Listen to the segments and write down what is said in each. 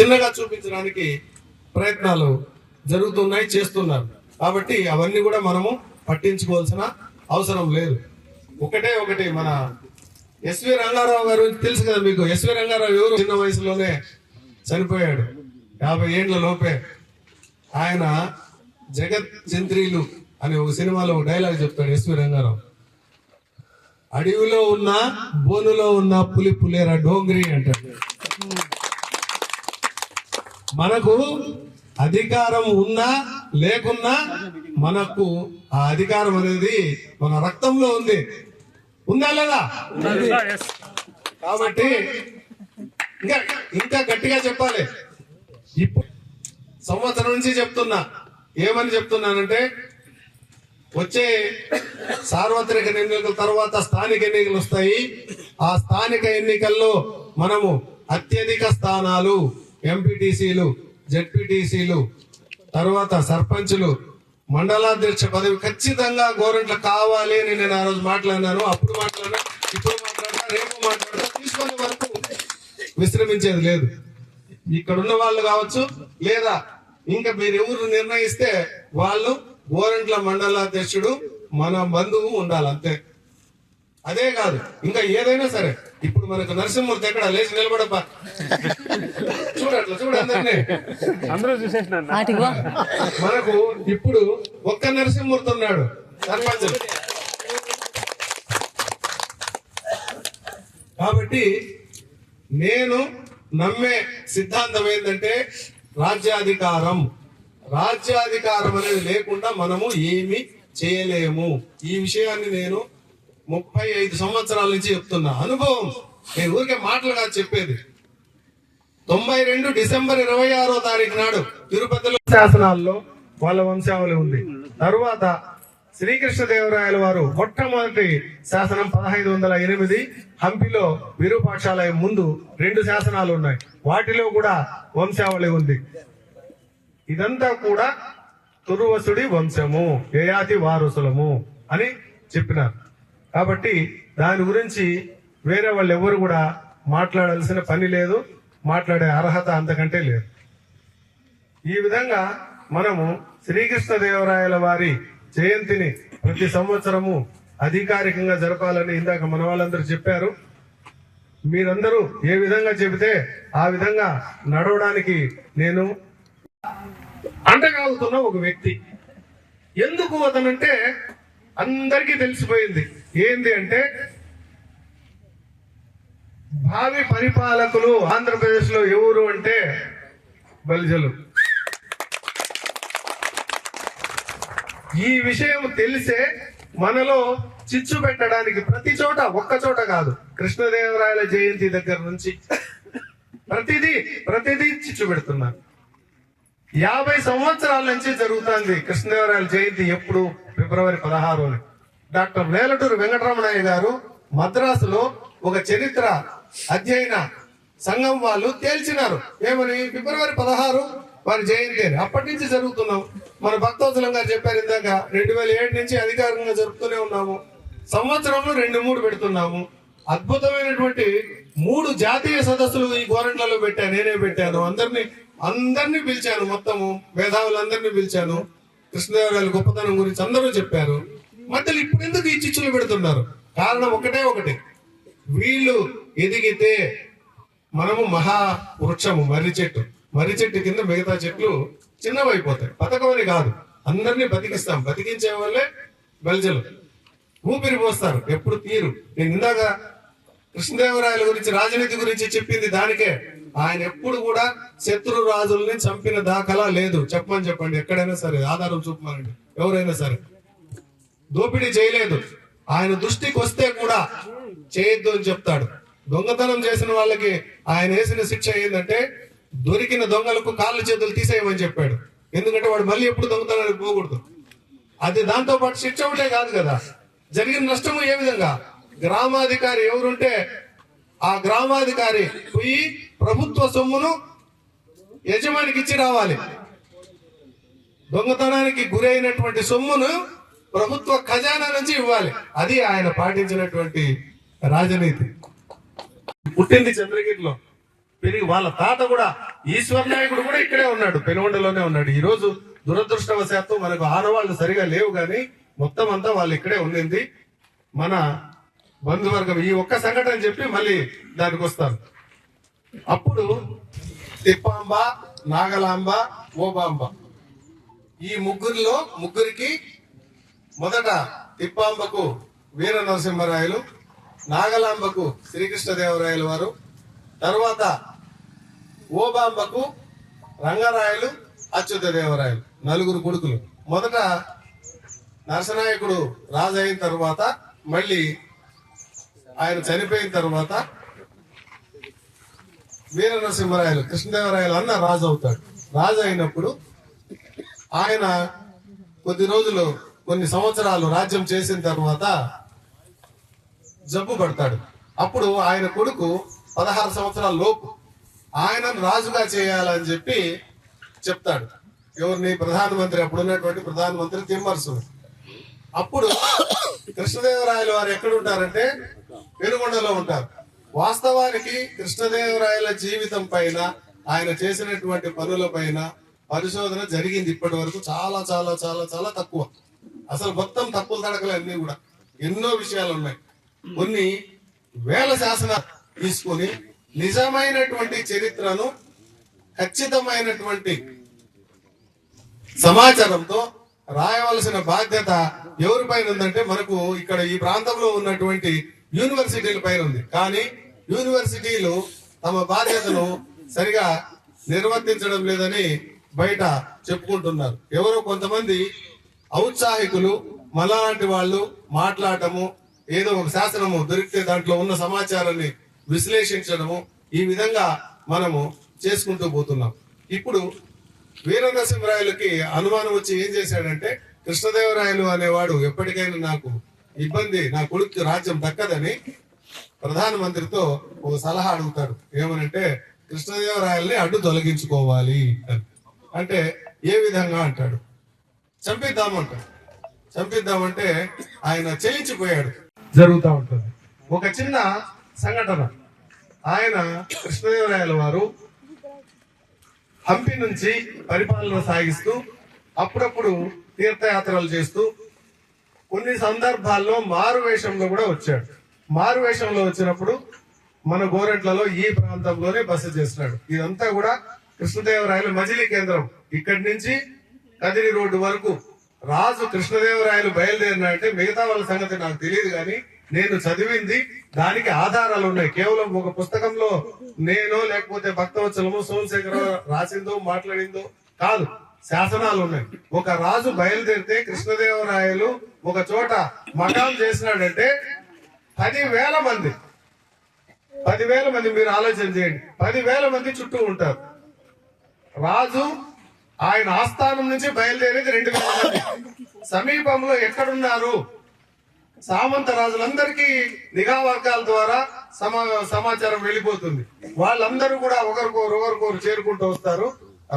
చిన్నగా చూపించడానికి ప్రయత్నాలు జరుగుతున్నాయి చేస్తున్నారు. కాబట్టి అవన్నీ కూడా మనము పట్టించుకోవాల్సిన అవసరం లేదు. ఒకటే ఒకటి మన ఎస్వి రంగారావు గారు తెలుసు కదా మీకు. ఎస్వి రంగారావు ఎవరు? చిన్న వయసులోనే చనిపోయాడు. యాభై ఏండ్ల లోపే. ఆయన జగత్ చంద్రీలు అనే ఒక సినిమాలో ఒక డైలాగ్ చెప్తాడు ఎస్వి రంగారావు. అడవిలో ఉన్న బోనులో ఉన్న పులి పులేరా డోంగ్రీ అంటాడు. మనకు అధికారం ఉన్నా లేకున్నా మనకు ఆ అధికారం అనేది మన రక్తంలో ఉంది. ఉందా లేదా? కాబట్టి ఇంకా ఇంకా గట్టిగా చెప్పాలి. ఇప్పుడు సంవత్సరం నుంచి చెప్తున్నా. ఏమని చెప్తున్నానంటే వచ్చే సార్వత్రిక ఎన్నికల తర్వాత స్థానిక ఎన్నికలు వస్తాయి. ఆ స్థానిక ఎన్నికల్లో మనము అత్యధిక స్థానాలు ఎంపీటీసీలు జెడ్పీటీసీలు తర్వాత సర్పంచులు మండలాధ్యక్ష పదవి ఖచ్చితంగా గవర్నమెంట్ కావాలి అని నేను ఆ రోజు మాట్లాడినాను. అప్పుడు మాట్లాడినా ఇప్పుడు మాట్లాడినా రేపు మాట్లాడినా తీసుకునే వరకు విశ్రమించేది లేదు. ఇక్కడ ఉన్న వాళ్ళు కావచ్చు లేదా ఇంకా మీరు ఎవరు నిర్ణయిస్తే వాళ్ళు గోరంట్ల మండలాధ్యక్షుడు మన బంధువు ఉండాలి అంతే. అదే కాదు ఇంకా ఏదైనా సరే ఇప్పుడు మనకు నరసింహమూర్తి ఎక్కడ? లేచి నిలబడప్ప చూడట్లా చూడ అందరినీ. అందరూ మనకు ఇప్పుడు ఒక్క నరసింహమూర్తి ఉన్నాడు. సర్పంచ్. కాబట్టి నేను నమ్మే సిద్ధాంతం ఏంటంటే రాజ్యాధికారం. రాజ్యాధికారం అనేది లేకుండా మనము ఏమి చేయలేము. ఈ విషయాన్ని నేను ముప్పై ఐదు సంవత్సరాల నుంచి చెప్తున్నా. అనుభవం. నేను ఊరికే మాటలు కాదు చెప్పేది. తొంభై రెండు డిసెంబర్ ఇరవై ఆరో తారీఖు నాడు తిరుపతిలో శాసనాల్లో వాళ్ళ వంశావళి ఉంది. తరువాత శ్రీకృష్ణదేవరాయల వారు మొట్టమొదటి శాసనం పదహైదు వందల ఎనిమిది హంపిలో విరూపాక్షాలయం ముందు రెండు శాసనాలు ఉన్నాయి. వాటిలో కూడా వంశావళి ఉంది. ఇదంతా కూడా తురువసుడి వంశము యయాతి వారసులము అని చెప్పినారు. కాబట్టి దాని గురించి వేరే వాళ్ళు ఎవరు కూడా మాట్లాడాల్సిన పని లేదు మాట్లాడే అర్హత అంతకంటే లేదు. ఈ విధంగా మనము శ్రీకృష్ణదేవరాయల వారి జయంతిని ప్రతి సంవత్సరము అధికారికంగా జరపాలని ఇందాక మన వాళ్ళందరూ చెప్పారు. మీరందరూ ఏ విధంగా చెబితే ఆ విధంగా నడవడానికి నేను అంటగాలుతున్న ఒక వ్యక్తి. ఎందుకు అతనంటే అందరికీ తెలిసిపోయింది. ఏంది అంటే భావి పరిపాలకులు ఆంధ్రప్రదేశ్లో ఎవరు అంటే బలిజలు. ఈ విషయం తెలిసే మనలో చిచ్చు పెట్టడానికి ప్రతి చోట ఒక్క చోట కాదు కృష్ణదేవరాయల జయంతి దగ్గర నుంచి ప్రతిదీ ప్రతిదీ చిచ్చు పెడుతున్నారు. యాభై సంవత్సరాల నుంచి జరుగుతుంది కృష్ణదేవరాయల జయంతి ఎప్పుడు? ఫిబ్రవరి పదహారు డాక్టర్ వేలటూరు వెంకటరమణయ్య గారు మద్రాసులో ఒక చరిత్ర అధ్యయన సంఘం వాళ్ళు తేల్చినారు. ఏమని? ఫిబ్రవరి పదహారు వారి జయంతి. అని అప్పటి నుంచి జరుగుతున్నాం. మన భక్తవసలం గారు చెప్పారు ఇందాక రెండు వేల ఏడు నుంచి అధికారికంగా జరుపుతూనే ఉన్నాము. సంవత్సరంలో రెండు మూడు పెడుతున్నాము. అద్భుతమైనటువంటి మూడు జాతీయ సదస్సులు ఈ గోరంట్లలో పెట్టాను నేనే పెట్టాను. అందరినీ అందరినీ పిలిచాను మొత్తము. మేధావులందరినీ పిలిచాను. కృష్ణదేవరాయల గొప్పతనం గురించి అందరూ చెప్పారు. మధ్యలో ఇప్పుడు ఎందుకు ఈ చిచ్చులు పెడుతున్నారు? కారణం ఒకటే ఒకటి. వీళ్ళు ఎదిగితే మనము మహా వృక్షము మర్రి చెట్టు. మర్రి చెట్టు కింద మిగతా చెట్లు చిన్నవైపోతాయి. బతకమని అని కాదు. అందరినీ బతికిస్తాం. బతికించే వాళ్ళే బలిజలు. ఊపిరి పోస్తారు. ఎప్పుడు తీరు. నేను ఇందాక కృష్ణదేవరాయల గురించి రాజనీతి గురించి చెప్పింది దానికే. ఆయన ఎప్పుడు కూడా శత్రు రాజుల్ని చంపిన దాఖలా లేదు. చెప్పమని చెప్పండి. ఎక్కడైనా సరే ఆధారం చూపమనండి. ఎవరైనా సరే. దోపిడీ చేయలేదు. ఆయన దృష్టికి వస్తే కూడా చేయొద్దు అని చెప్తాడు. దొంగతనం చేసిన వాళ్ళకి ఆయన వేసిన శిక్ష ఏంటంటే దొరికిన దొంగలకు కాళ్ళు చేతులు తీసేయమని చెప్పాడు. ఎందుకంటే వాడు మళ్ళీ ఎప్పుడు దొంగతనానికి పోకూడదు. అది దాంతో పాటు శిక్ష ఒకటే కాదు కదా. జరిగిన నష్టము ఏ విధంగా? గ్రామాధికారి ఎవరుంటే ఆ గ్రామాధికారి పోయి ప్రభుత్వ సొమ్మును యజమానికి ఇచ్చి రావాలి. దొంగతనానికి గురైనటువంటి సొమ్మును ప్రభుత్వ ఖజానా నుంచి ఇవ్వాలి. అది ఆయన పాటించినటువంటి రాజనీతి. పుట్టింది చంద్రగిరిలో. పెరిగి వాళ్ళ తాత కూడా ఈశ్వర్ నాయకుడు కూడా ఇక్కడే ఉన్నాడు. పెనుగొండలోనే ఉన్నాడు. ఈ రోజు దురదృష్టవశాత్తు మనకు ఆనవాళ్ళు సరిగా లేవు గాని మొత్తం అంతా వాళ్ళు ఇక్కడే ఉండింది. మన బంధువర్గం ఈ ఒక్క సంఘటన చెప్పి మళ్ళీ దానికి వస్తారు. అప్పుడు తిప్పాంబ నాగలాంబ ఓబాంబ. ఈ ముగ్గురిలో ముగ్గురికి మొదట తిప్పాంబకు వీర నరసింహరాయలు నాగలాంబకు శ్రీకృష్ణదేవరాయలు వారు తర్వాత ఓబాంబకు రంగరాయలు అచ్యుతదేవరాయలు నలుగురు కొడుకులు. మొదట నరసనాయకుడు రాజు అయిన తర్వాత మళ్ళీ ఆయన చనిపోయిన తర్వాత వీర నరసింహరాయలు కృష్ణదేవరాయలు అన్న రాజు అవుతాడు. రాజు అయినప్పుడు ఆయన కొద్ది రోజులు కొన్ని సంవత్సరాలు రాజ్యం చేసిన తర్వాత జబ్బు పడతాడు. అప్పుడు ఆయన కొడుకు పదహారు సంవత్సరాల లోపు ఆయనను రాజుగా చేయాలని చెప్పి చెప్తాడు. ఎవరిని? ప్రధానమంత్రి అప్పుడు ఉన్నటువంటి ప్రధానమంత్రి తిమ్మర్సు అప్పుడు కృష్ణదేవరాయలు వారు ఎక్కడ ఉంటారంటే పెనుగొండలో ఉంటారు. వాస్తవానికి కృష్ణదేవరాయల జీవితం పైన ఆయన చేసినటువంటి పనుల పైన పరిశోధన జరిగింది ఇప్పటి వరకు చాలా చాలా చాలా చాలా తక్కువ. అసలు మొత్తం తప్పులు తడకలు అన్ని కూడా. ఎన్నో విషయాలు ఉన్నాయి. కొన్ని వేల శాసన తీసుకొని నిజమైనటువంటి చరిత్రను ఖచ్చితమైనటువంటి సమాచారంతో రాయవలసిన బాధ్యత ఎవరి పైన ఉందంటే మనకు ఇక్కడ ఈ ప్రాంతంలో ఉన్నటువంటి యూనివర్సిటీల పైన ఉంది. కానీ యూనివర్సిటీలు తమ బాధ్యతను సరిగా నిర్వర్తించడం లేదని బయట చెప్పుకుంటున్నారు. ఎవరో కొంతమంది ఔత్సాహికులు మలాంటి వాళ్ళు మాట్లాడటము ఏదో ఒక శాసనము దొరికితే దాంట్లో ఉన్న సమాచారాన్ని విశ్లేషించడము ఈ విధంగా మనము చేసుకుంటూ పోతున్నాం. ఇప్పుడు వీరనరసింహరాయలకి అనుమానం వచ్చి ఏం చేశాడంటే కృష్ణదేవరాయలు అనేవాడు ఎప్పటికైనా నాకు ఇబ్బంది నా కొడుకు రాజ్యం దక్కదని ప్రధానమంత్రితో ఒక సలహా అడుగుతాడు. ఏమనంటే కృష్ణదేవరాయల్ని అడ్డు తొలగించుకోవాలి అని. అంటే ఏ విధంగా అంటాడు? చంపిద్దామంటాడు చంపిద్దామంటే ఆయన చెల్లించిపోయాడు జరుగుతూ ఉంటుంది. ఒక చిన్న సంఘటన. ఆయన కృష్ణదేవరాయల వారు హంపి నుంచి పరిపాలన సాగిస్తూ అప్పుడప్పుడు తీర్థయాత్రలు చేస్తూ కొన్ని సందర్భాల్లో మారు వేషంలో కూడా వచ్చాడు. మారు వేషంలో వచ్చినప్పుడు మన గోరెంట్లలో ఈ ప్రాంతంలోనే బస చేస్తున్నాడు. ఇదంతా కూడా కృష్ణదేవరాయల మజిలీ కేంద్రం. ఇక్కడి నుంచి కదిరి రోడ్డు వరకు రాజు కృష్ణదేవరాయలు బయలుదేరినంటే మిగతా వాళ్ళ సంగతి నాకు తెలియదు కానీ నేను చదివింది దానికి ఆధారాలు ఉన్నాయి. కేవలం ఒక పుస్తకంలో నేను లేకపోతే భక్తవత్సలము సోమశేఖర రాసిందో మాట్లాడిందో కాదు శాసనాలు ఉన్నాయి. ఒక రాజు బయలుదేరితే కృష్ణదేవరాయలు ఒక చోట మఠం చేసినాడంటే పదివేల మంది. పదివేల మంది మీరు ఆలోచన చేయండి. పదివేల మంది చుట్టూ ఉంటారు. రాజు ఆయన ఆస్థానం నుంచి బయలుదేరేది రెండు వేల మంది. సమీపంలో ఎక్కడున్నారు? సామంత రాజులందరికీ నిఘా వర్గాల ద్వారా సమా సమాచారం వెళ్ళిపోతుంది. వాళ్ళందరూ కూడా ఒకరికొకరు ఒకరికొకరు చేరుకుంటూ వస్తారు.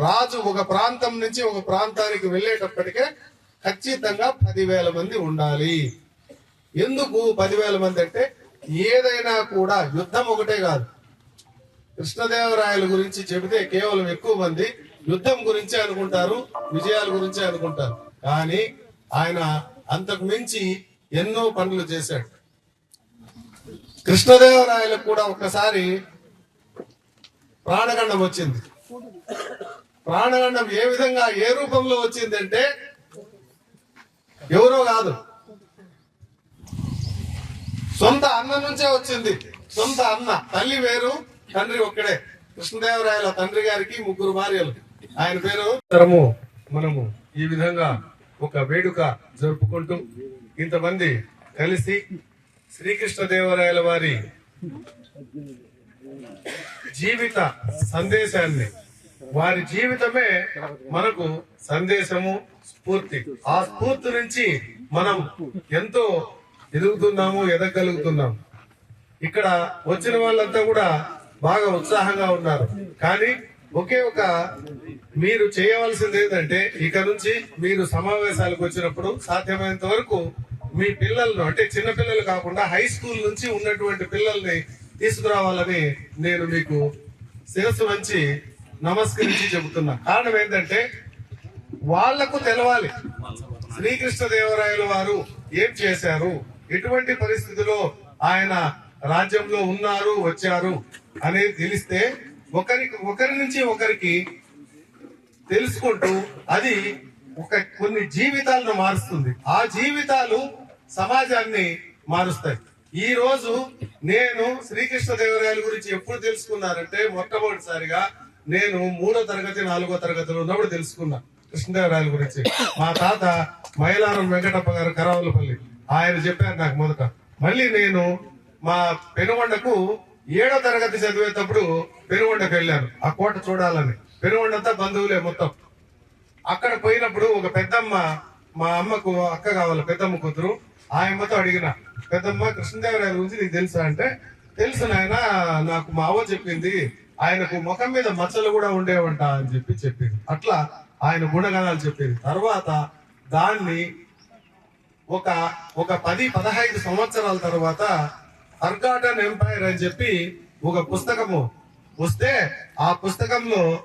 రాజు ఒక ప్రాంతం నుంచి ఒక ప్రాంతానికి వెళ్ళేటప్పటికే ఖచ్చితంగా పదివేల మంది ఉండాలి. ఎందుకు పదివేల మంది అంటే ఏదైనా కూడా యుద్ధం ఒకటే కాదు. కృష్ణదేవరాయల గురించి చెబితే కేవలం ఎక్కువ మంది యుద్ధం గురించే అనుకుంటారు విజయాల గురించే అనుకుంటారు. కానీ ఆయన అంతకు మించి ఎన్నో పనులు చేశాడు. కృష్ణదేవరాయలకు కూడా ఒక్కసారి ప్రాణగండం వచ్చింది. ప్రాణగండం ఏ విధంగా ఏ రూపంలో వచ్చిందంటే ఎవరో కాదు. సొంత అన్న నుంచే వచ్చింది. సొంత అన్న. తల్లి వేరు తండ్రి ఒక్కడే. కృష్ణదేవరాయల తండ్రి గారికి ముగ్గురు భార్యలు. ఆయన పేరు? తరము మనము ఈ విధంగా ఒక వేడుక జరుపుకుంటూ ఇంతమంది కలిసి శ్రీకృష్ణదేవరాయల వారి జీవిత సందేశాన్ని వారి జీవితమే మనకు సందేశము స్ఫూర్తి. ఆ స్ఫూర్తి నుంచి మనం ఎంతో ఎదుగుతున్నాము ఎదగలుగుతున్నాం. ఇక్కడ వచ్చిన వాళ్ళంతా కూడా బాగా ఉత్సాహంగా ఉన్నారు. కానీ ఒకే ఒక మీరు చేయవలసింది ఏంటంటే ఇక నుంచి మీరు సమావేశాలకు వచ్చినప్పుడు సాధ్యమైనంత వరకు మీ పిల్లలను అంటే చిన్న పిల్లలు కాకుండా హై స్కూల్ నుంచి ఉన్నటువంటి పిల్లల్ని తీసుకురావాలని నేను మీకు శిరస్సు వంచి నమస్కరించి చెబుతున్నా. కారణం ఏంటంటే వాళ్ళకు తెలవాలి. శ్రీకృష్ణదేవరాయలు వారు ఏం చేశారు? ఎటువంటి పరిస్థితిలో ఆయన రాజ్యంలో ఉన్నారు వచ్చారు అనేది తెలిస్తే ఒకరికి ఒకరి నుంచి ఒకరికి తెలుసుకుంటూ అది ఒక కొన్ని జీవితాలను మారుస్తుంది. ఆ జీవితాలు సమాజాన్ని మారుస్తాయి. ఈ రోజు నేను శ్రీకృష్ణదేవరాయల గురించి ఎప్పుడు తెలుసుకున్నారంటే మొట్టమొదటిసారిగా నేను మూడో తరగతి నాలుగో తరగతిలో ఉన్నప్పుడు తెలుసుకున్నా కృష్ణదేవరాయల గురించి. మా తాత మైలారం వెంకటప్ప గారు కరావులపల్లి. ఆయన చెప్పారు నాకు మొదట. మళ్ళీ నేను మా పెనుగొండకు ఏడో తరగతి చదివేటప్పుడు పెనుగొండకు వెళ్ళాను. ఆ కోట చూడాలని. పెనుగొండంతా బంధువులే మొత్తం. అక్కడ పోయినప్పుడు ఒక పెద్దమ్మ మా అమ్మకు అక్క కావాలి పెద్దమ్మ కూతురు ఆయమ్మతో అడిగిన పెద్దమ్మ కృష్ణదేవరాయ గురించి నీకు తెలుసా? అంటే తెలుసు నాయన నాకు మా అవ్వ చెప్పింది ఆయనకు ముఖం మీద మచ్చలు కూడా ఉండేవంట అని చెప్పి చెప్పింది. అట్లా ఆయన గుణగణాలు చెప్పింది. తర్వాత దాన్ని ఒక ఒక పది పదహైదు సంవత్సరాల తర్వాత అర్గాటన్ ఎంపైర్ అని చెప్పి ఒక పుస్తకము వస్తే ఆ పుస్తకంలో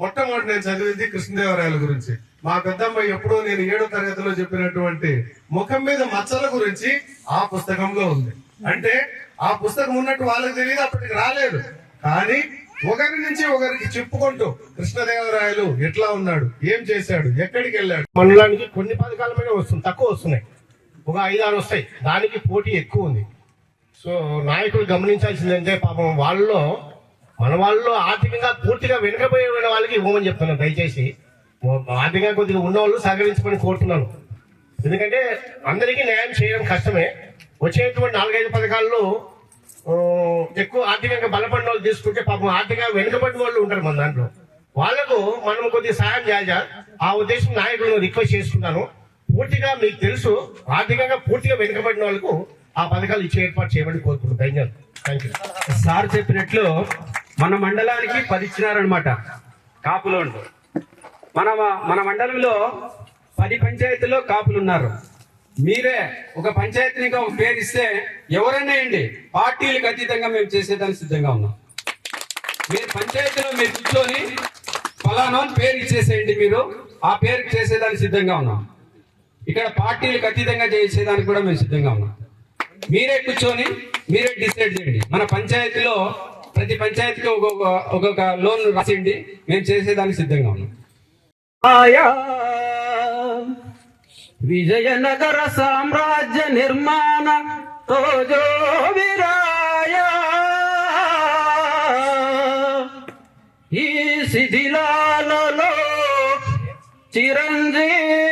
మొట్టమొదటి నేను చదివింది కృష్ణదేవరాయల గురించి. మా పెద్దమ్మ ఎప్పుడో నేను ఏడో తరగతిలో చెప్పినటువంటి ముఖం మీద మచ్చల గురించి ఆ పుస్తకంలో ఉంది. అంటే ఆ పుస్తకం ఉన్నట్టు వాళ్ళకి తెలియదు అప్పటికి రాలేదు. కానీ ఒకరి నుంచి ఒకరికి చెప్పుకుంటూ కృష్ణదేవరాయలు ఎట్లా ఉన్నాడు ఏం చేశాడు ఎక్కడికి వెళ్ళాడు. మండలానికి కొన్ని పథకాల మీద వస్తుంది తక్కువ వస్తున్నాయి. ఒక ఐదు ఆరు వస్తాయి. దానికి పోటీ ఎక్కువ ఉంది. సో నాయకులు గమనించాల్సిందంటే పాపం వాళ్ళలో మన వాళ్ళలో ఆర్థికంగా పూర్తిగా వెనుకబోయే వాళ్ళకి ఇవ్వమని చెప్తున్నాను దయచేసి. ఆర్థికంగా కొద్దిగా ఉన్నవాళ్ళు సహకరించమని కోరుతున్నాను. ఎందుకంటే అందరికీ న్యాయం చేయడం కష్టమే. వచ్చేటువంటి నాలుగైదు పథకాల్లో ఎక్కువ ఆర్థికంగా బలపడిన వాళ్ళు తీసుకుంటే పాపం ఆర్థికంగా వెనుకబడిన వాళ్ళు ఉంటారు మన దాంట్లో. వాళ్ళకు మనం కొద్దిగా సహాయం చేయాలి? ఆ ఉద్దేశం నాయకులను రిక్వెస్ట్ చేసుకున్నాను పూర్తిగా మీకు తెలుసు ఆర్థికంగా పూర్తిగా వెనుకబడిన వాళ్ళకు ఆ పథకాలు ఇచ్చే ఏర్పాటు చేయమని కోరుకుంటున్నాను ధన్యవాదాలు. థ్యాంక్ యూ సార్ చెప్పినట్లు మన మండలానికి పది ఇచ్చినారనమాట కాపులో మన మన మండలంలో పది పంచాయతీల్లో కాపులు ఉన్నారు. మీరే ఒక పంచాయతీనికి ఒక పేరు ఇస్తే ఎవరైనా వేయండి పార్టీలకు అతీతంగా మేము చేసేదానికి సిద్ధంగా ఉన్నాం. మీరు పంచాయతీలో మీరు కూర్చొని ఫలానా పేరు ఇచ్చేసేయండి మీరు. ఆ పేరు చేసేదానికి సిద్ధంగా ఉన్నాం. ఇక్కడ పార్టీలకు అతీతంగా చేసేదానికి కూడా మేము సిద్ధంగా ఉన్నాం. మీరే కూర్చొని మీరే డిసైడ్ చేయండి. మన పంచాయతీలో ప్రతి పంచాయతీకి ఒక్కొక్క ఒక్కొక్క లోన్ రాసేయండి మేము చేసేదానికి సిద్ధంగా ఉన్నాం. ఆయా విజయనగర సామ్రాజ్య నిర్మాణ తోజో విరాయ. ఈ శిథిలాలలో చిరంజీవి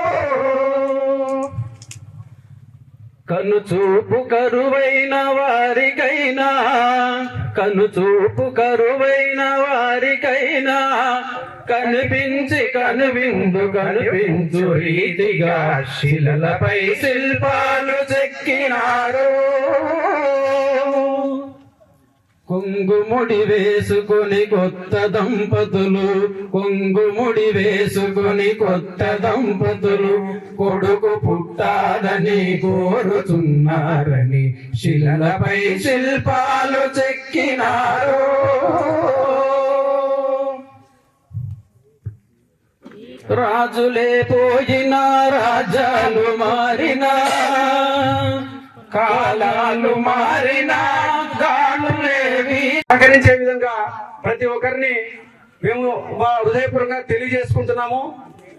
కను చూపు కరువైన వారికైనా కను చూపు కరువైన వారికైనా కనిపించి కనువిందు కనిపించు రీతిగా శిలలపై శిల్పాలు చెక్కినారు. కొంగుముడి వేసుకుని కొత్త దంపతులు. కొంగుముడి వేసుకుని కొత్త దంపతులు. కొడుకు పుట్టాలని కోరుతున్నారని శిలలపై శిల్పాలు చెక్కినారు. రాజులే పోయినా రాజాలు మారినా. కాలాలు మారినా సహకరించే విధంగా ప్రతి ఒక్కరిని మేము మా హృదయపూర్వకంగా తెలియజేసుకుంటున్నాము.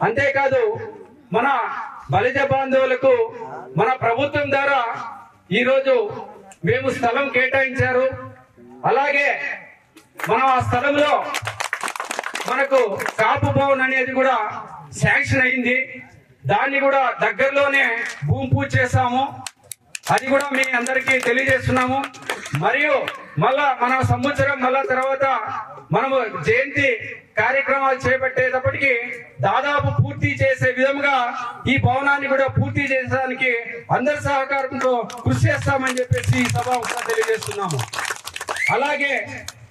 అంతేకాదు మన బలిజ బాంధవులకు మన ప్రభుత్వం ద్వారా ఈరోజు మేము స్థలం కేటాయించారు. అలాగే మనం ఆ స్థలంలో మనకు కాపు భవన్ అనేది కూడా శాంక్షన్ అయింది. దాన్ని కూడా దగ్గరలోనే భూమి పూజ చేశాము. అది కూడా మీ అందరికీ తెలియజేస్తున్నాము. మరియు మళ్ళా మన సంవత్సరం మళ్ళా తర్వాత మనము జయంతి కార్యక్రమాలు చేపట్టేటప్పటికి దాదాపు పూర్తి చేసే విధంగా ఈ భవనాన్ని కూడా పూర్తి చేసేదానికి అందరి సహకారంతో కృషి చేస్తామని చెప్పేసి ఈ సభ తెలియజేస్తున్నాము. అలాగే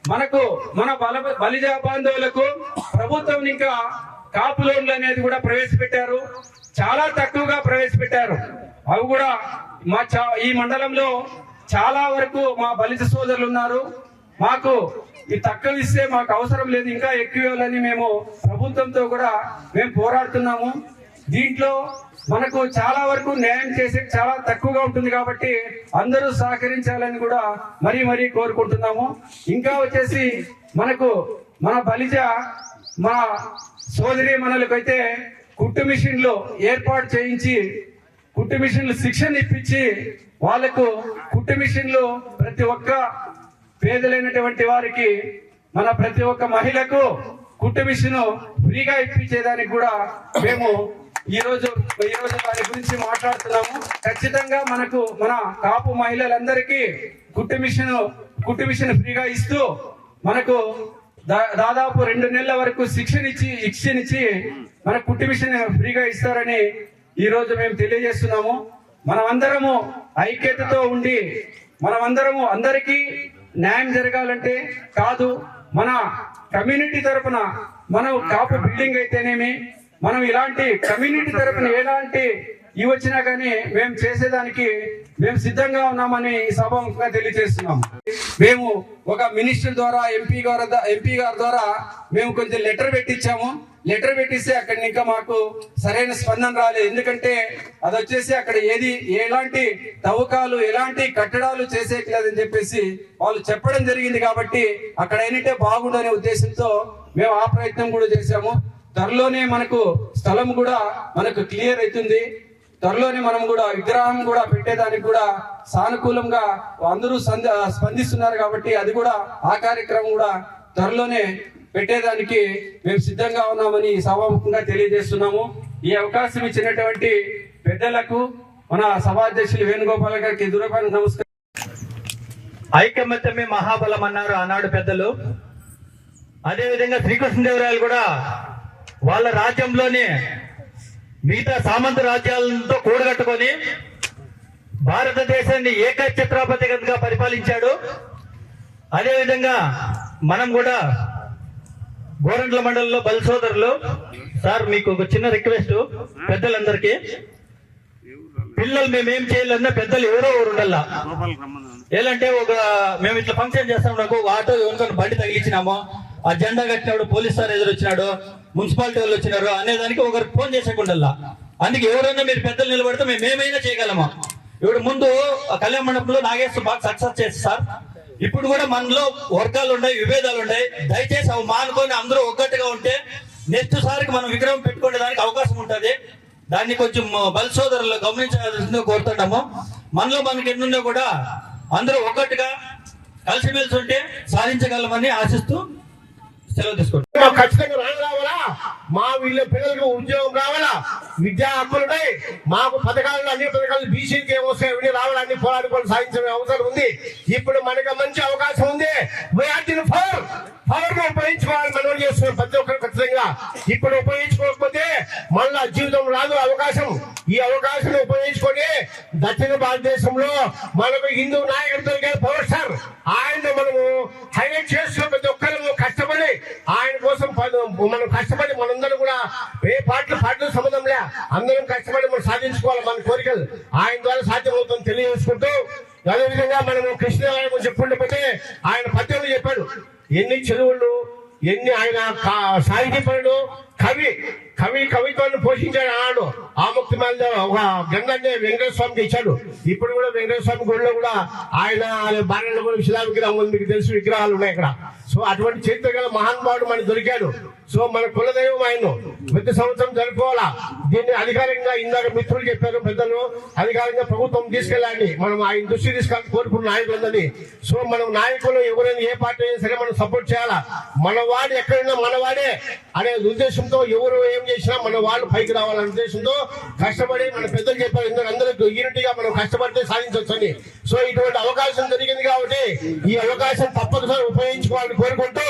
మనకు మన బల బలిజ బాంధవులకు ప్రభుత్వం ఇంకా కాపు లోన్లు అనేది కూడా ప్రవేశపెట్టారు. చాలా తక్కువగా ప్రవేశపెట్టారు. అవి కూడా మా చా- ఈ మండలంలో చాలా వరకు మా బలిత సోదరులు ఉన్నారు. మాకు ఈ తక్కువ ఇస్తే మాకు అవసరం లేదు ఇంకా ఎక్కువ ఇవ్వాలని మేము ప్రభుత్వంతో కూడా మేము పోరాడుతున్నాము. దీంట్లో మనకు చాలా వరకు న్యాయం చేసే చాలా తక్కువగా ఉంటుంది కాబట్టి అందరూ సహకరించాలని కూడా మరీ మరీ కోరుకుంటున్నాము. ఇంకా వచ్చేసి మనకు మన బలిజ మన సోదరి మనలకైతే కుట్టు మిషన్లు ఏర్పాటు చేయించి కుట్టు మిషన్లు శిక్షణ ఇప్పించి వాళ్ళకు కుట్టు మిషన్లు ప్రతి ఒక్క పేదలైనటువంటి వారికి మన ప్రతి ఒక్క మహిళకు కుట్టు మిషన్ ఫ్రీగా ఇప్పించేదానికి కూడా మేము ఈరోజు ఈరోజు ఈ రోజు దాని గురించి మాట్లాడుతున్నాము. ఖచ్చితంగా మనకు మన కాపు మహిళలందరికీ కుట్టు మిషన్ కుట్టు మిషన్ ఫ్రీగా ఇస్తూ మనకు దా- దాదాపు రెండు నెలల వరకు శిక్షణ ఇచ్చి శిక్షణ ఇచ్చి మన కుట్టు మిషన్ ఫ్రీగా ఇస్తారని ఈ రోజు మేము తెలియజేస్తున్నాము మనమందరము ఐక్యతతో ఉండి మనమందరము అందరికీ న్యాయం జరగాలంటే కాదు మన కమ్యూనిటీ తరఫున మనం కాపు బిల్డింగ్ అయితేనేమి మనం ఇలాంటి కమ్యూనిటీ తరఫున ఎలాంటి ఇవి వచ్చినా కానీ మేము చేసేదానికి మేము సిద్ధంగా ఉన్నామని ఈ సభముఖంగా తెలియజేస్తున్నాం. మేము ఒక మినిస్టర్ ద్వారా ఎంపీ గారు ఎంపీ గారి ద్వారా మేము కొంచెం లెటర్ పెట్టించాము. లెటర్ పెట్టిస్తే అక్కడ ఇంకా మాకు సరైన స్పందన రాలేదు. ఎందుకంటే అది వచ్చేసి అక్కడ ఏది ఎలాంటి తవ్వకాలు ఎలాంటి కట్టడాలు చేసేయట్లేదని చెప్పేసి వాళ్ళు చెప్పడం జరిగింది కాబట్టి అక్కడ ఏంటంటే బాగుండనే ఉద్దేశంతో మేము ఆ ప్రయత్నం కూడా చేశాము. త్వరలోనే మనకు స్థలం కూడా మనకు క్లియర్ అవుతుంది. త్వరలోనే మనం కూడా విగ్రహం కూడా పెట్టేదానికి కూడా సానుకూలంగా అందరూ సంద- స్పందిస్తున్నారు కాబట్టి అది కూడా ఆ కార్యక్రమం కూడా త్వరలోనే పెట్టేదానికి మేము సిద్ధంగా ఉన్నామని సభాముఖంగా తెలియజేస్తున్నాము. ఈ అవకాశం ఇచ్చినటువంటి పెద్దలకు మన సభాధ్యక్షులు వేణుగోపాల్ గారికి దూరపాటు నమస్కారం. ఐకమత్యమే మహాబలం అన్నారు ఆనాడు పెద్దలు. అదేవిధంగా శ్రీకృష్ణదేవరాయలు కూడా వాళ్ళ రాజ్యంలోనే మిగతా సామంత రాజ్యాలతో కూడగట్టుకొని భారతదేశాన్ని ఏకఛత్రాపతిగా పరిపాలించాడు. అదేవిధంగా మనం కూడా గోరంట్ల మండలంలో బలి సోదరులు. సార్ మీకు ఒక చిన్న రిక్వెస్ట్ పెద్దలందరికీ. పిల్లలు మేమేం చేయాలన్నా పెద్దలు ఎవరో ఎవరు ఉండాలా? ఏలంటే ఒక మేము ఇట్లా ఫంక్షన్ చేస్తాం నాకు ఒక ఆటో ఎవరికొని బండి తగిలించినాము ఆ జెండా కట్టినాడు పోలీస్ సార్ ఎదురు వచ్చినాడు మున్సిపాలిటీ వాళ్ళు వచ్చినారు అనేదానికి ఒకరు ఫోన్ చేసేకుండల్లా. అందుకే ఎవరైనా మీరు పెద్దలు నిలబడితే మేము ఏమైనా చేయగలము? ఇప్పుడు ముందు కళ్యాణ మండపంలో నాగేశ్వర బాగా సక్సెస్ చేసి సార్ ఇప్పుడు కూడా మనలో వర్గాలు ఉన్నాయి విభేదాలు ఉన్నాయి. దయచేసి అవి మానుకొని అందరూ ఒక్కటిగా ఉంటే నెక్స్ట్ సారికి మనం విగ్రహం పెట్టుకునే దానికి అవకాశం ఉంటుంది. దాన్ని కొంచెం బల సోదరులు గమనించాల్సిందిగా కోరుతున్నాము మనలో మనకి ఎన్నున్నా కూడా అందరూ ఒక్కటిగా కలిసిమెలిసి ఉంటే సాధించగలమని ఆశిస్తూ సెలవు తీసుకోండి. మాకు ఖచ్చితంగా రాను రావాలా? మా వీళ్ళ పిల్లలకు ఉద్యోగం రావాలా? విద్యా హక్కులు ఉన్నాయి మాకు పథకాలు అన్ని పథకాలు బీసీకి ఏమొస్తాయి అవన్నీ రావాలా? అన్ని పోరాడుకొని అవసరం ఉంది. ఇప్పుడు మనకు మంచి అవకాశం ఉంది. వీఆర్టీని పవర్ పవర్ను ఉపయోగించుకోవాలని మనం చేస్తున్నాం ప్రతి ఒక్కరు ఖచ్చితంగా. ఇప్పుడు ఉపయోగించుకోకపోతే మళ్ళా జీవితం రాదు అవకాశం. ఈ అవకాశం ఉపయోగించుకొని దక్షిణ భారతదేశంలో మనకు హిందూ నాయకుడు పవర్ స్టార్ ఆయన మనము హైలైట్ చేస్తూ ప్రతి ఒక్కరు కష్టపడి ఆయన కోసం మనం కష్టపడి మనందరం కూడా ఏ పాటలు పాటలు సంబంధం లే. అందరం కష్టపడి మనం సాధించుకోవాలి మన కోరికలు. ఆయన ద్వారా సాధ్యమవుతుంది తెలియజేసుకుంటూ అదేవిధంగా మనము కృష్ణదేవరాయ గురించి చెప్పుకుంటే ఆయన పద్యంలో చెప్పాడు ఎన్ని చెరువులు ఎన్ని ఆయన కా- పనులు కవి కవి కవిత్వాన్ని పోషించాడు ఆనాడు. ఆముక్తి మీద ఒక గంగాన్ని వెంకటేశ్వర స్వామికి ఇచ్చాడు. ఇప్పుడు కూడా వెంకటేశ్వర స్వామి గుడిలో కూడా ఆయన భార్యలు కూడా శిలా విగ్రహం ఉంది మీకు తెలుసు విగ్రహాలు ఉన్నాయి ఇక్కడ. సో అటువంటి చరిత్ర గల మహానుభావుడు మనకు దొరికాడు. సో మన కులదైవం ఆయన. ప్రతి సంవత్సరం జరుపుకోవాలా? దీన్ని అధికారికంగా ఇందాక మిత్రులు చెప్పారు పెద్దలు. అధికారికంగా ప్రభుత్వం తీసుకెళ్ళండి మనం ఆయన దృష్టి తీసుకెళ్ళి కోరుకున్న నాయకులందరినీ. సో మనం నాయకులు ఎవరైనా ఏ పార్టీ అయినా సరే మనం సపోర్ట్ చేయాలా? మన వాడు ఎక్కడైనా మన వాడే అనే ఉద్దేశంతో ఎవరు ఏం చేసినా మన వాళ్ళు పైకి రావాలనే ఉద్దేశంతో కష్టపడి మన పెద్దలు చెప్పారు. ఇందులో అందరూ యూనిటీగా మనం కష్టపడితే సాధించవచ్చు అని. సో ఇటువంటి అవకాశం జరిగింది కాబట్టి ఈ అవకాశం తప్పనిసరి ఉపయోగించుకోవాలని కోరుకుంటూ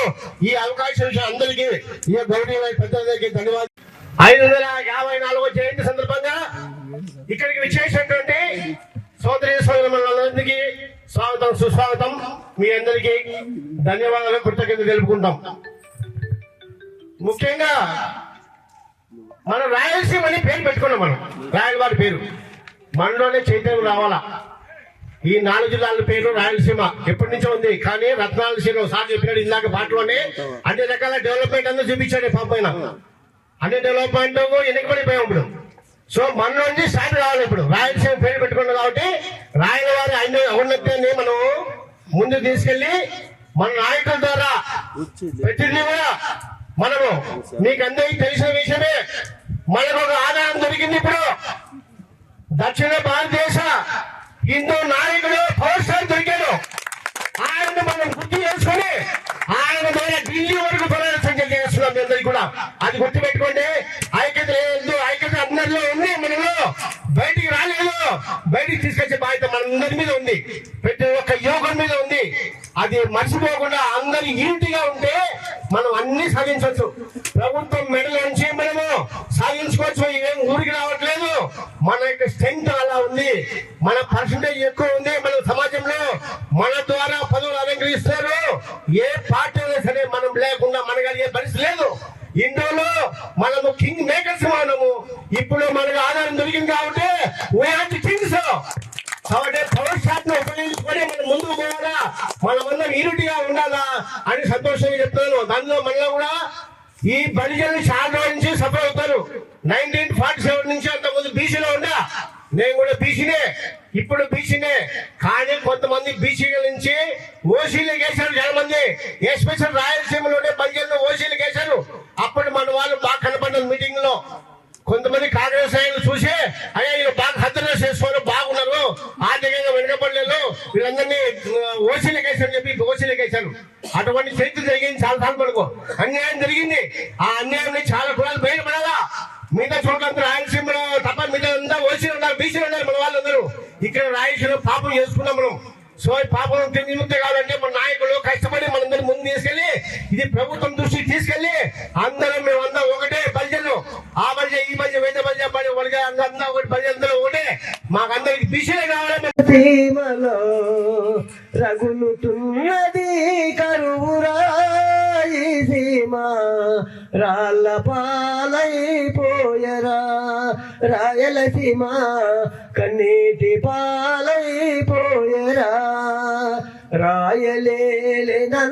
ఈ అవకాశం అందరికీ ఈ ధన్యవాదాలు ఐదు వందల యాభై నాలుగో జయంతి సందర్భంగా ఇక్కడికి విచ్చేసినటువంటి సోదరి సోదరులందరికీ స్వాగతం సుస్వాగతం. మీ అందరికీ ధన్యవాదాలు కృతజ్ఞత తెలుపుకుంటాం. ముఖ్యంగా మనం రాయలసీమ అని పేరు పెట్టుకున్నాం మనం. రాయలవారి పేరు. మనలోనే చైతన్యం రావాలా? ఈ నాలుగు జిల్లాల పేరు రాయలసీమ ఎప్పటి నుంచో ఉంది. కానీ రత్నాలసీమ సార్ చెప్పినాడు ఇందాక పాటలోనే. అన్ని రకాల డెవలప్మెంట్ అందరూ చూపించాడు పాప అన్ని డెవలప్మెంట్ వెనకబడిపోయాం ఇప్పుడు. సో మన నుంచి సాటి రావాలి ఇప్పుడు. రాయలసీమ పేరు పెట్టుకున్నాం కాబట్టి రాయల వారి అన్ని ఔన్నత్యాన్ని మనం ముందు తీసుకెళ్ళి మన నాయకుల ద్వారా ప్రతిదీ కూడా మనము మీకు అందరికీ తెలిసిన విషయమే. మనకు ఒక ఆధారం దొరికింది ఇప్పుడు. దక్షిణ భారతదేశ హిందూ నాయకుడు పవర్ దొరికాడు ఆయన మనం గుర్తు చేసుకుని ఆయన ద్వారా ఢిల్లీ వరకు ప్రయాణ సంఖ్య చేస్తున్నాం మీ అందరికీ కూడా. అది గుర్తుపెట్టుకోండి. ఐక్యత లేదు ఐక్యత అందరిలో ఉంది మనలో బయటికి రాలేదు. బయటికి తీసుకొచ్చే బాధ్యత మనందరి మీద ఉంది. ప్రతి ఒక్క యువకుడి మీద ఉంది. అది మర్చిపోకుండా అందరు యూనిటీగా ఉంటే మనం అన్ని సాధించవచ్చు. ప్రభుత్వం మెడల నుంచి మనము సాధించుకోవచ్చు. ఏం ఊరికి రావట్లేదు. మన యొక్క స్ట్రెంగ్త్ అలా ఉంది. మన పర్సంటేజ్ ఎక్కువ ఉంది మన సమాజంలో. మన ద్వారా పదవులు అలంకరిస్తారు. ఏ పార్టీ అయినా సరే మనం లేకుండా మనకు ఏ పరిస్థితి లేదు. ఇందులో మనము కింగ్ మేకర్స్ మనము. ఇప్పుడు మనకు ఆధారం దొరికింది కాబట్టి వీఆర్ కింగ్స్ కాబట్టి పవర్ షాట్ను ఉపయోగించుకొని మనం ముందుకు పోవాలా? మనమందరం యూనిటీగా ఉండాలా? అని సంతోషంగా చెప్తున్నాను. దానిలో మనలో కూడా ఈ బలిజలు చాలా నుంచి సఫర్ అవుతారు. నైన్టీన్ ఫార్టీ సెవెన్ నుంచి అంతకుముందు బీసీలో ఉండా. నేను కూడా బీసీనే ఇప్పుడు బీసీనే. కానీ కొంతమంది బీసీల నుంచి ఓసీలకు వేశారు చాలా మంది ఎస్పెషల్ రాయలసీమలోనే బలిజలు ఓసీలకు వేశారు. అప్పుడు మన వాళ్ళు బాగా కనపడ్డారు మీటింగ్లో కొంతమంది కాంగ్రెస్ నాయకులు చూసి అయ్యా వీళ్ళు బాగా హద్దులో చేసుకోరు బాగున్నారు. ఆర్థికంగా వెనుకబడలేదు. వీళ్ళందరినీ ఓసీలకు చెప్పి ఓసీలకు వేశారు. అటువంటి చరిత్ర జరిగింది చాలా సార్లు పడుకో అన్యాయం జరిగింది. ఆ అన్యాయం చాలా కులాలు బయటపడాలా మిగతా చోట్ల రాయలసీమలో తప్ప మిగతా అంతా ఓసీలు ఉన్నారు బీసీలు ఉన్నారు మన వాళ్ళందరూ. ఇక్కడ రాయలసీమ పాపం చేసుకున్నాం మనం. సో ఈ పాపం విముక్తి కావాలంటే మన నాయకులు కష్టపడి మనందరూ ముందు తీసుకెళ్ళి ఇది ప్రభుత్వం దృష్టికి తీసుకెళ్ళి అందరం మేమంతా ఒకటే బల్జలు ఆ బల్జ ఈ బల్జ వేద బల్జ బలి వాళ్ళకి ఒకటి బల్జ అందరూ ఒకటే. మాకందరికి బీసీలే కావాలి. రాయలసీమ కన్నీటి పాలైపోయరా. రాయలే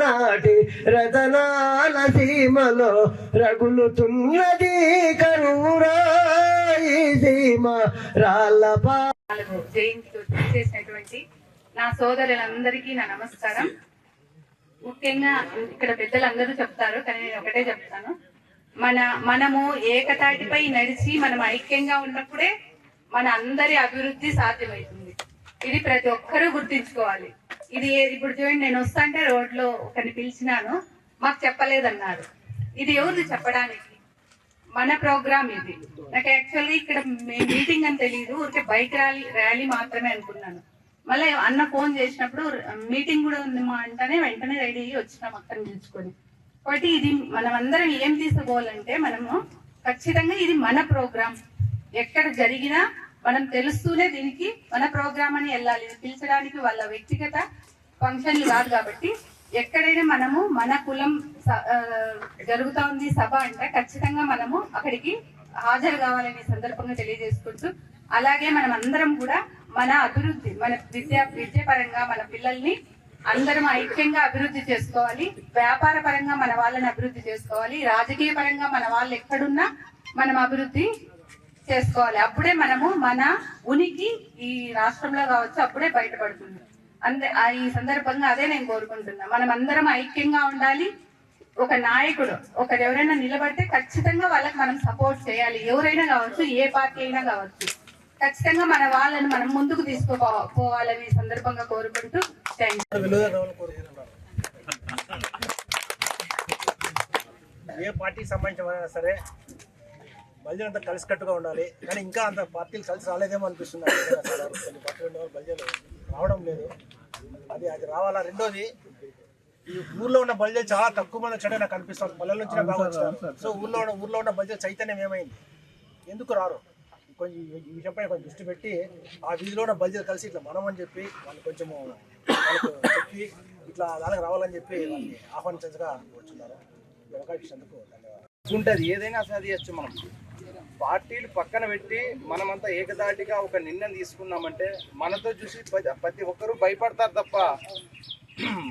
నాటి రతనాల సీమలో రగులుతున్నది కరువురాయి సీమ రాళ్ళ పా నాలుగు జయంతితో చేసినటువంటి నా సోదరులందరికీ నా నమస్కారం. ముఖ్యంగా ఇక్కడ పెద్దలందరూ చెప్తారు కానీ నేను ఒకటే చెప్తాను. మన మనము ఏకతాటిపై నడిచి మనం ఐక్యంగా ఉన్నప్పుడే మన అందరి అభివృద్ధి సాధ్యమవుతుంది. ఇది ప్రతి ఒక్కరూ గుర్తించుకోవాలి. ఇది ఇప్పుడు చూడండి నేను వస్తాంటే రోడ్లో ఒకరిని పిలిచినాను మాకు చెప్పలేదన్నారు. ఇది ఎవరు చెప్పడానికి? మన ప్రోగ్రామ్ ఇది. నాకు యాక్చువల్లీ ఇక్కడ మీటింగ్ అని తెలియదు ఊరికే బైక్ ర్యాలీ ర్యాలీ మాత్రమే అనుకున్నాను. మళ్ళీ అన్న ఫోన్ చేసినప్పుడు మీటింగ్ కూడా ఉంది మా అంటేనే వెంటనే రెడీ అయ్యి వచ్చినాం అక్కడిని పిలుచుకొని. కాబట్టి ఇది మనం అందరం ఏం తీసుకోవాలంటే మనము ఖచ్చితంగా ఇది మన ప్రోగ్రామ్. ఎక్కడ జరిగినా మనం తెలుస్తూనే దీనికి మన ప్రోగ్రామ్ అని వెళ్ళాలి. పిలిచడానికి వాళ్ళ వ్యక్తిగత ఫంక్షన్లు కాదు కాబట్టి ఎక్కడైనా మనము మన కులం స- జరుగుతా ఉంది సభ అంటే ఖచ్చితంగా మనము అక్కడికి హాజరు కావాలనే సందర్భంగా తెలియజేసుకుంటూ అలాగే మనం అందరం కూడా మన అభివృద్ధి మన విద్య విద్యాపరంగా మన పిల్లల్ని అందరం ఐక్యంగా అభివృద్ధి చేసుకోవాలి. వ్యాపార పరంగా మన వాళ్ళని అభివృద్ధి చేసుకోవాలి. రాజకీయ పరంగా మన వాళ్ళు ఎక్కడున్నా మనం అభివృద్ధి చేసుకోవాలి. అప్పుడే మనము మన ఉనికి ఈ రాష్ట్రంలో కావచ్చు అప్పుడే బయటపడుతుంది. అంతే ఆ ఈ సందర్భంగా అదే నేను కోరుకుంటున్నా. మనం అందరం ఐక్యంగా ఉండాలి. ఒక నాయకుడు ఒకరు ఎవరైనా నిలబడితే ఖచ్చితంగా వాళ్ళకి మనం సపోర్ట్ చేయాలి. ఎవరైనా కావచ్చు ఏ పార్టీ అయినా కావచ్చు. ఖచ్చితంగా మన వాళ్ళని మనం ముందుకు తీసుకుపోవాలని సందర్భంగా కోరుకుంటూ థ్యాంక్ ఏ పార్టీకి సంబంధించిన సరే బల్జలు అంతా కలిసికట్టుగా ఉండాలి. కానీ ఇంకా అంత పార్టీలు కలిసి రాలేదేమో అనిపిస్తుంది. కొన్ని పార్టీలు బల్జలు రావడం లేదు. అది అది రావాలా? రెండోది ఈ ఊర్లో ఉన్న బల్జలు చాలా తక్కువ మంది వచ్చాడే నాకు అనిపిస్తుంది. పల్లెల నుంచి బాగా వచ్చారు సో ఊర్లో ఉన్న ఊర్లో ఉన్న బల్జలు చైతన్యం ఏమైంది? ఎందుకు రారు? కొంచెం ఈ- విషయంపై కొంచెం దృష్టి పెట్టి ఆ వీధిలో ఉన్న బల్జలు కలిసి ఇట్లా మనం అని చెప్పి వాళ్ళు కొంచెము చెప్పి ఇట్లా దానికి రావాలని చెప్పి వాళ్ళని ఆహ్వానించగా వచ్చున్నారు ఈ అవకాశం ఇచ్చినందుకు ధన్యవాదాలు. ఉంటుంది ఏదైనా సాధించచ్చు మనం. పార్టీలు పక్కన పెట్టి మనమంతా ఏకదాటిగా ఒక నిర్ణయం తీసుకున్నామంటే మనతో చూసి ప్రతి- ప్రతి ఒక్కరూ భయపడతారు తప్ప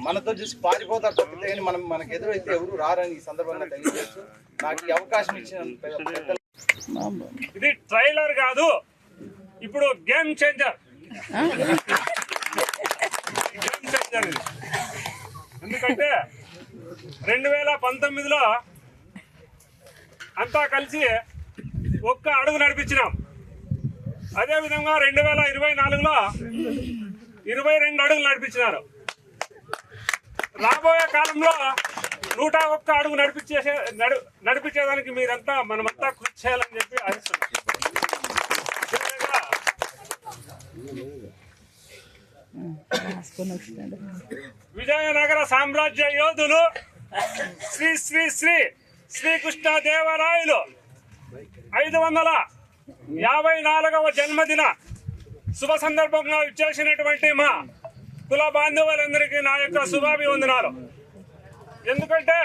మనతో చూసి పారిపోతారు తప్పితే కానీ మనం మనకు ఎదురైతే ఎవరు రారని ఈ సందర్భంగా తెలియజేస్తూ నాకు ఈ అవకాశం ఇచ్చిన ఇది ట్రైలర్ కాదు. ఇప్పుడు గేమ్ చేంజర్. గేమ్ చేంజర్ ఇది. ఎందుకంటే రెండు వేల పంతొమ్మిదిలో అంతా కలిసి ఒక్క అడుగు నడిపించినాం. అదేవిధంగా రెండు వేల ఇరవై నాలుగులో ఇరవై రెండు అడుగులు నడిపించినారు. రాబోయే కాలంలో నూట ఒక్క అడుగు నడిపించేసే నడు నడిపించేదానికి మీరంతా మనమంతా కృషి చేయాలని చెప్పి ఆశిస్తున్నాం. విజయనగర సామ్రాజ్య యోధులు శ్రీ శ్రీ శ్రీ శ్రీకృష్ణ దేవరాయలు ఐదు వందల యాభై నాలుగవ జన్మదిన శుభ సందర్భంగా ఇచ్చేసినటువంటి మా కుల బాంధవులందరికీ నా యొక్క శుభాభివందనాలు. ఎందుకంటే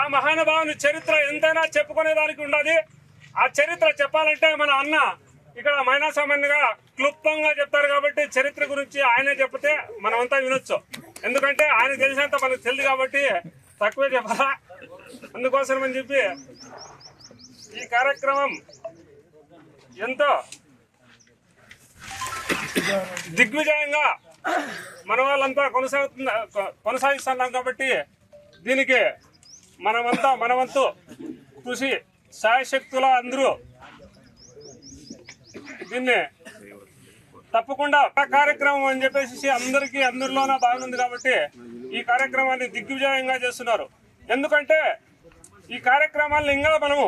ఆ మహానుభావుని చరిత్ర ఎంతైనా చెప్పుకునే దానికి ఉండదు. ఆ చరిత్ర చెప్పాలంటే మన అన్న ఇక్కడ మైనాసామాన్యంగా క్లుప్తంగా చెప్తారు కాబట్టి చరిత్ర గురించి ఆయనే చెప్తే మనమంతా వినొచ్చు. ఎందుకంటే ఆయన తెలిసినంత మనకు తెలియదు కాబట్టి తక్కువే చెప్పాలా? అందుకోసం అని చెప్పి ఈ కార్యక్రమం ఎంతో దిగ్విజయంగా మన వాళ్ళంతా కొనసాగుతున్న కొనసాగిస్తున్నాం కాబట్టి దీనికి మనమంతా మనవంతు కృషి సాయశక్తుల అందరూ దీన్ని తప్పకుండా ఒక కార్యక్రమం అని చెప్పేసి అందరికీ అందరిలోన బాగుంది కాబట్టి ఈ కార్యక్రమాన్ని దిగ్విజయంగా చేస్తున్నారు. ఎందుకంటే ఈ కార్యక్రమాలను ఇంకా మనము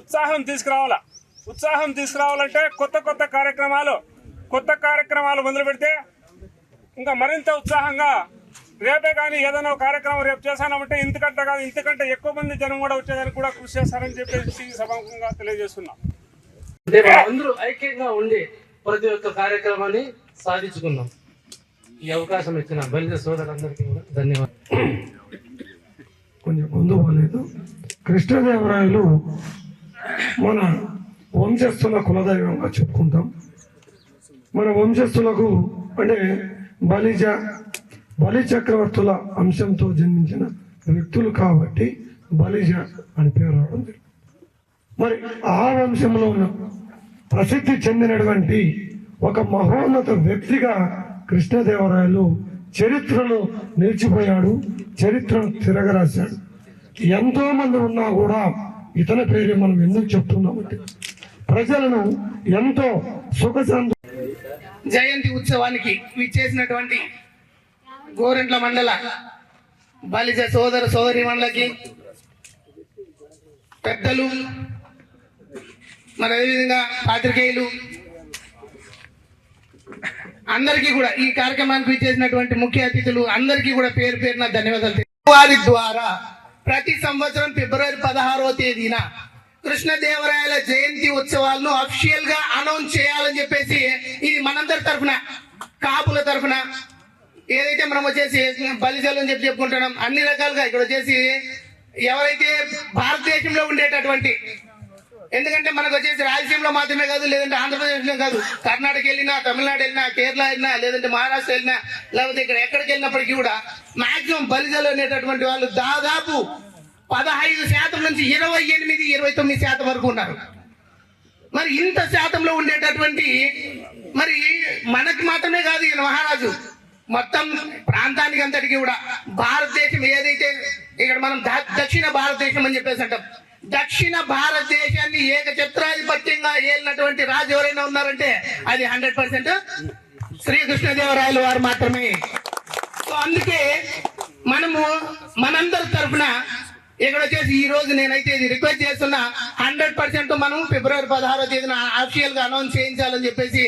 ఉత్సాహం తీసుకురావాలా. ఉత్సాహం తీసుకురావాలంటే కొత్త కొత్త కార్యక్రమాలు కొత్త కార్యక్రమాలు మొదలు పెడితే ఇంకా మరింత ఉత్సాహంగా రేపే కానీ ఏదైనా ఒక కార్యక్రమం రేపు చేశానంటే ఇంతకంటే కాదు ఇంతకంటే ఎక్కువ మంది జనం కూడా వచ్చేదానికి కూడా కృషి చేస్తారని చెప్పేసి సభాముఖంగా తెలియజేస్తున్నాం. అందరూ ఐక్యంగా ఉండి ప్రతి ఒక్క కార్యక్రమాన్ని సాధించుకుందాం ఈ అవకాశం ఇచ్చిన బలిజ సోదరులందరికీ కూడా ధన్యవాదాలు. కొంచెం గొంతు పోలేదు. కృష్ణదేవరాయలు మన వంశస్థుల కులదైవంగా చెప్పుకుంటాం. మన వంశస్థులకు అంటే బలిజ బలి చక్రవర్తుల అంశంతో జన్మించిన వ్యక్తులు కాబట్టి బలిజ అని పేరు రావడం మరి ఆ వంశంలో ఉన్న ప్రసిద్ధి చెందినటువంటి ఒక మహోన్నత వ్యక్తిగా కృష్ణదేవరాయలు చరిత్రలో నిలిచిపోయాడు చరిత్రను తిరగరాశాడు. ఎంతో మంది ఉన్నా కూడా ఇతని పేరే మనం ఎందుకు చెప్తున్నామంటే ప్రజలను ఎంతో సుఖశాంతి జయంతి ఉత్సవానికి విచ్చేసినటువంటి గోరెంట్ల మండల బలిజ సోదర సోదరి మండలకి పెద్దలు మరి అదేవిధంగా పాత్రికేయులు అందరికీ కూడా ఈ కార్యక్రమానికి విచ్చేసినటువంటి ముఖ్య అతిథులు అందరికీ కూడా పేరు పేరున ధన్యవాదాలు వారి ద్వారా ప్రతి సంవత్సరం ఫిబ్రవరి పదహారవ తేదీన కృష్ణదేవరాయల జయంతి ఉత్సవాలను అఫీషియల్గా అనౌన్స్ చేయాలని చెప్పేసి ఇది మనందరి తరఫున కాపుల తరఫున ఏదైతే మనం వచ్చేసి బలిజలు అని చెప్పి చెప్పుకుంటున్నాం అన్ని రకాలుగా ఇక్కడ వచ్చేసి ఎవరైతే భారతదేశంలో ఉండేటటువంటి ఎందుకంటే మనకు వచ్చేసి రాయలసీమలో మాత్రమే కాదు లేదంటే ఆంధ్రప్రదేశ్లో కాదు కర్ణాటక వెళ్ళినా తమిళనాడు వెళ్ళినా కేరళ వెళ్ళినా లేదంటే మహారాష్ట్ర వెళ్ళినా లేకపోతే ఇక్కడ ఎక్కడికి వెళ్ళినప్పటికీ కూడా మాక్సిమం బలిజలు అనేటటువంటి వాళ్ళు దాదాపు పదహైదు శాతం నుంచి ఇరవై ఎనిమిది ఇరవై తొమ్మిది శాతం వరకు ఉన్నారు. మరి ఇంత శాతంలో ఉండేటటువంటి మరి మనకి మాత్రమే కాదు ఈయన మహారాజు. మొత్తం ప్రాంతానికి అంతటికి కూడా భారతదేశం ఏదైతే ఇక్కడ మనం దక్షిణ భారతదేశం అని చెప్పేసి అంటాం. దక్షిణ భారతదేశాన్ని ఏకఛత్రాధిపత్యంగా ఏలినటువంటి రాజు ఎవరైనా ఉన్నారంటే అది హండ్రెడ్ పర్సెంట్ శ్రీకృష్ణదేవరాయలు వారు మాత్రమే. సో అందుకే మనము మనందరి తరఫున ఇక్కడ వచ్చేసి ఈ రోజు నేనైతే ఇది రిక్వెస్ట్ చేస్తున్నా. హండ్రెడ్ పర్సెంట్ మనం ఫిబ్రవరి పదహారో తేదీన అఫీషియల్గా అనౌన్స్ చేయించాలని చెప్పేసి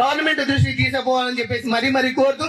గవర్నమెంట్ దృష్టికి తీసుకుపోవాలని చెప్పేసి మరీ మరీ కోరుతూ